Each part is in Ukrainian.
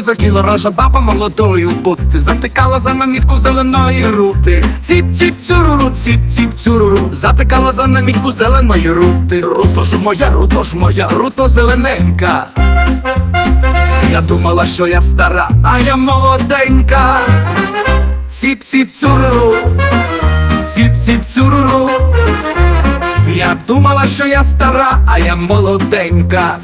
захотіла рожа баба молодою бути. Затикала за намітку зеленої рути. Ціп ціп цюруру, ціп ціп цюруру. Затикала за намітку зеленої рути. Руто ж моя, руто ж моя, руто зелененька. Я думала, що я стара, а я молоденька. Ціп ціп цюруру, ціп ціп цюруру. Я думала, що я стара, а я молоденька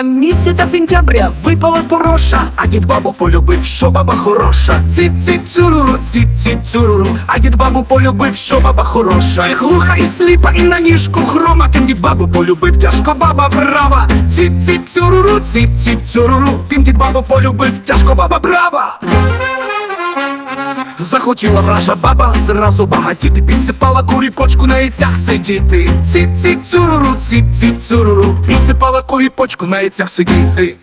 а місяця сентября випала пороша, а дід бабу полюбив, що баба хороша. Ціп ціп цюруру, ціп ціп цюруру, а дід бабу полюбив, що баба хороша. І глуха, і сліпа, і на ніжку хрома, тим дід бабу полюбив, тяжко баба брава. Ціп ціп цюруру, ціп ціп цюруру, тим дід бабу полюбив, тяжко баба брава. Захотіла вража баба зразу багатіти, підсипала куріпочку на яйцях сидіти. Ціп ціп цюруру, ціп ціп цюруру, підсипала куріпочку на яйцях сидіти.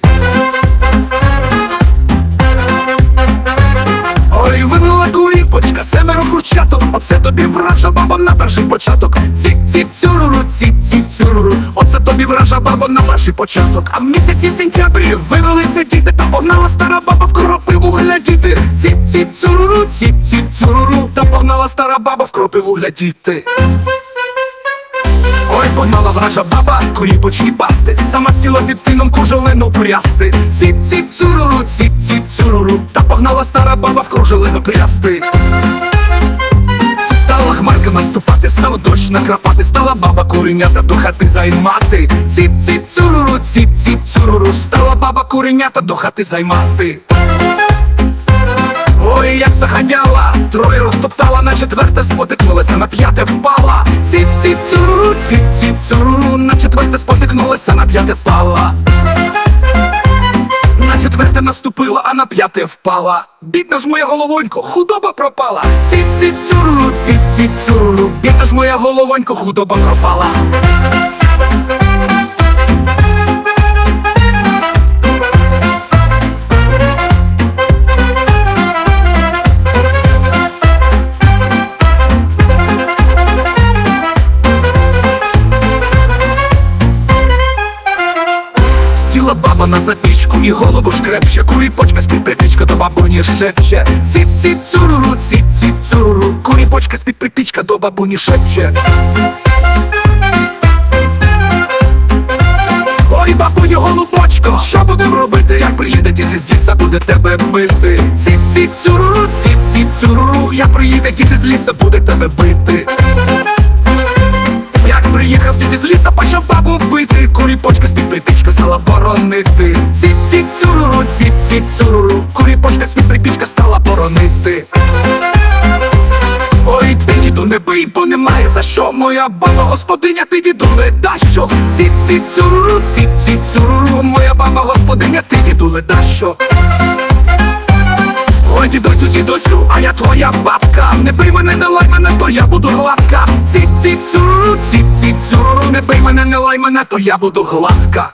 Ой, винула куріпочка, семеро курчаток, оце тобі вража баба на перший початок. Ціп ціп цюруру, ціп ціп цюруру, оце тобі вража баба на перший початок. А в місяці сентябрі вивелися діти, та погнала стара баба в кропиву глядіти. Ціп ціп цюруру, ціп ціп цюруру, та погнала стара баба в кропиву глядіти. Ой, погнала вража баба, куріпочки пасти, сама сіла під тином кужелину прясти. Ціп ціп цюруру, ціп ціп цюруру, та погнала стара баба в кружелину прясти. Стала хмарка наступати, стало дощ накрапати, стала баба куренята до хати займати. Ціп ціп цюруру, ціп ціп цюруру, стала баба куренята до хати займати. Ой, як заганяла, троє розтоптала, на четверте спотикнулася, на п'яте впала. Ціп ціп цюруру, ціп ціп цюруру, на четверте спотикнулася, на п'яте впала. На четверте наступила, а на п'яте впала. Бідна ж моя головонько, худоба пропала. Ціп ціп цюруру, ціп ціп цюруру, бідна ж моя головонько, худоба пропала. Баба на запічку і голову шкрепче Куріпочка з-під припічка до бабуні шепче. Ціп ціп цюруру, ціп ціп цюруру Куріпочка з-під припічка до бабуні шепче. Ой, бабуню голубочко, що будем робити? Як приїде діти з ліса, буде тебе бити. Ціп ціп цюруру, ціп ціп цюруру Як приїде діти з ліса, буде тебе бити дід з ліса, почав бабу бити Куріпочка з-під припічка стала боронити. Ціп ціп цюруру, ціп ціп цюруру Куріпочка з-під припічка стала боронити. Ой, ти діду не бий, бо немає за що. Моя баба господиня, ти діду не дасть що. Ціп ціп цюруру, ціп ціп цюруру Моя баба господиня, ти діду не дасть Ой, дідусю, дідусю, а я твоя бабка. Не бий мене, не лай мене, то я буду гладка Ціп ціп цюруру, ціп ціп цюруру Не бий мене, не лай мене, то я буду гладка